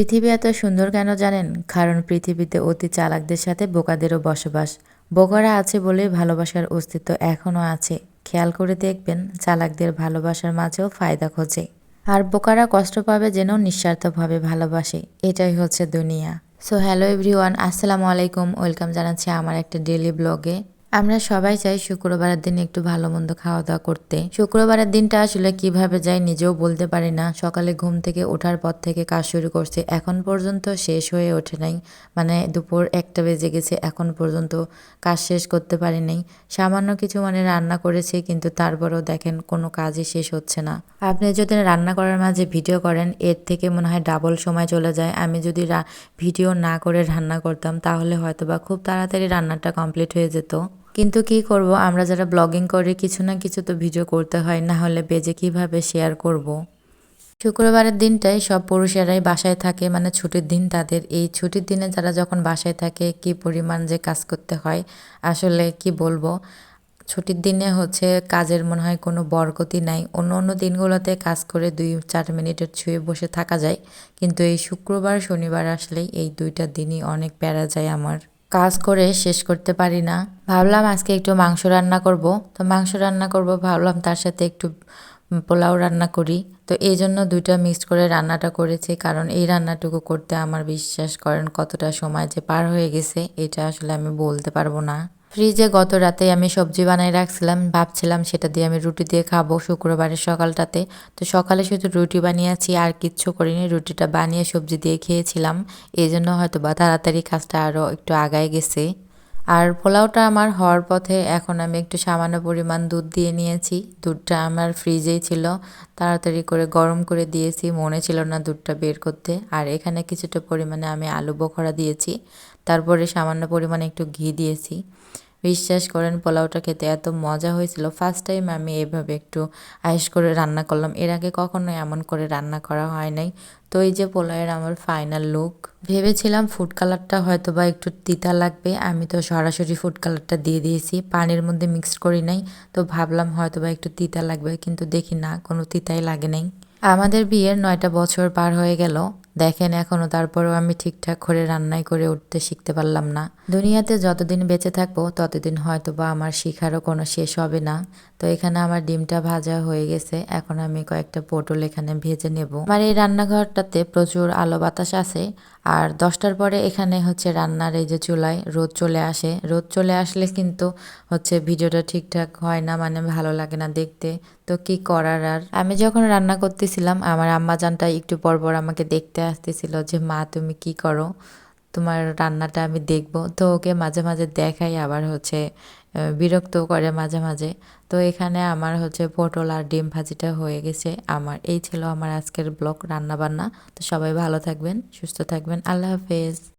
পৃথিবী এত সুন্দর কেন জানেন? কারণ পৃথিবীতে অতি চালাকদের সাথে বোকাদেরও বসবাস। বোকারা আছে বলেই ভালোবাসার অস্তিত্ব এখনও আছে। খেয়াল করে দেখবেন, চালাকদের ভালোবাসার মাঝেও ফায়দা খোঁজে। আর বোকারা কষ্ট পাবে যেন নিঃস্বার্থভাবে ভালোবাসে। এটাই হচ্ছে দুনিয়া। সো হ্যালো এভরিওয়ান আসসালামু আলাইকুম। ওয়েলকাম জানাচ্ছি আমার একটা ডেলি ব্লগে আমরা সবাই চাই শুক্রবারের দিন একটু ভালো মন্দ খাওয়া দাওয়া করতে। শুক্রবারের দিনটা আসলে কীভাবে যায় নিজেও বলতে পারি না। সকালে ঘুম থেকে ওঠার পর থেকে কাজ শুরু করছে। এখন পর্যন্ত শেষ হয়ে ওঠে নাই। মানে দুপুর একটা বেজে গেছে, এখন পর্যন্ত কাজ শেষ করতে পারি নাই। সামান্য কিছু মানে রান্না করেছি, কিন্তু তারপরেও দেখেন কোনো কাজই শেষ হচ্ছে না। আপনি যদি রান্না করার মাঝে ভিডিও করেন, এর থেকে মনে হয় ডাবল সময় চলে যায়। আমি যদি ভিডিও না করে রান্না করতাম, তাহলে হয়তো বা খুব তাড়াতাড়ি রান্নাটা কমপ্লিট হয়ে যেত। কিন্তু কি করব? আমরা যারা ব্লগিং করি, কিছু না কিছু তো ভিডিও করতে হয়, না হলে বেজে কীভাবে শেয়ার করব। শুক্রবারের দিনটাই সব পুরুষেরাই বাসায় থাকে মানে ছুটির দিন তাদের। এই ছুটির দিনে যারা যখন বাসায় থাকে, কি পরিমাণ যে কাজ করতে হয়, আসলে কি বলব? ছুটির দিনে হচ্ছে কাজের মনে হয় কোনো বরগতি নাই। অন্য অন্য দিনগুলোতে কাজ করে দুই, চার মিনিটের ছুঁয়ে বসে থাকা যায়। কিন্তু এই শুক্রবার, শনিবার আসলেই এই দুইটা দিনই অনেক প্যারা যায় আমার। কাজ করে শেষ করতে পারি না। ভাবলাম আজকে একটু মাংস রান্না করব। তো মাংস রান্না করব, ভাবলাম তার সাথে একটু পোলাও রান্না করি। তো এই জন্য দুইটা মিক্স করে রান্নাটা করেছি, কারণ এই রান্নাটুকু করতে আমার বিশ্বাস করেন কতটা সময় যে পার হয়ে গেছে, এটা আসলে আমি বলতে পারব না। ফ্রিজে গত রাতে আমি সবজি বানাই রাখছিলাম, ভাবছিলাম সেটা দিয়ে আমি রুটি দিয়ে খাব শুক্রবারের সকালটাতে। তো সকালে শুধু রুটি বানিয়েছি, আর কিচ্ছু করিনি, রুটিটা বানিয়ে সবজি দিয়ে খেয়েছিলাম। এই জন্য হয়তো বা তাড়াতাড়ি কাজটা আরও একটু আগায় গেছে। আর পোলাওটা আমার হওয়ার পথে এখন আমি একটু সামান্য পরিমাণ দুধ দিয়ে নিয়েছি। দুধটা আমার ফ্রিজেই ছিল। তাড়াতাড়ি করে গরম করে দিয়েছি। মনে ছিল না দুধটা বের করতে। আর এখানে কিছুটা পরিমাণে আমি আলু বখরা দিয়েছি। তারপরে সামান্য পরিমাণে একটু ঘি দিয়েছি। বিশ্বাস করেন, পোলাওটা খেতে এত মজা হয়েছিল। ফার্স্ট টাইম আমি এভাবে একটু আয়েস করে রান্না করলাম। এর আগে কখনো এমন করে রান্না করা হয় নাই। তো এই যে পোলাওয়ের আমার ফাইনাল লুক ভেবেছিলাম ফুড কালারটা হয়তো বা একটু তিতা লাগবে। আমি তো সরাসরি ফুড কালারটা দিয়ে দিয়েছি। পানির মধ্যে মিক্সড করি নাই, তো ভাবলাম হয়তো বা একটু তিতা লাগবে, কিন্তু দেখি না, কোনো তিতাই লাগে নাই। আমাদের বিয়ের নয়টা বছর পার হয়ে গেল। দেখেন এখনও তারপরেও আমি ঠিকঠাক করে রান্নাই করে উঠতে শিখতে পারলাম না। দুনিয়াতে যতদিন বেঁচে থাকব, ততদিন হয়তো বা আমার শিখারও কোনো শেষ হবে না। তো এখানে আমার ডিমটা ভাজা হয়ে গেছে। এখন আমি কয়েকটা পটল এখানে ভেজে নেব। আমার এই রান্নাঘরটাতে প্রচুর আলো বাতাস আছে। আর দশটার পরে এখানে হচ্ছে রান্নার এই যে চুলায় রোদ চলে আসে। রোদ চলে আসলে কিন্তু হচ্ছে ভিডিওটা ঠিকঠাক হয় না মানে ভালো লাগে না দেখতে। তো কি করার আর? আমি যখন রান্না করতেছিলাম, আমার আম্মা জানটা একটু পর পর আমাকে দেখতে আসতেছিল যে, মা, তুমি কি করো? তোমার রান্নাটা আমি দেখব। তো ওকে মাঝে মাঝে দেখাই, আবার হচ্ছে বিরক্ত করে মাঝে মাঝে। তো এখানে আমার হচ্ছে পটল আর ডিম ভাজিটা হয়ে গেছে আমার। এই ছিল আমার আজকের ব্লগ রান্না বান্না তো সবাই ভালো থাকবেন, সুস্থ থাকবেন। আল্লাহ হাফেজ।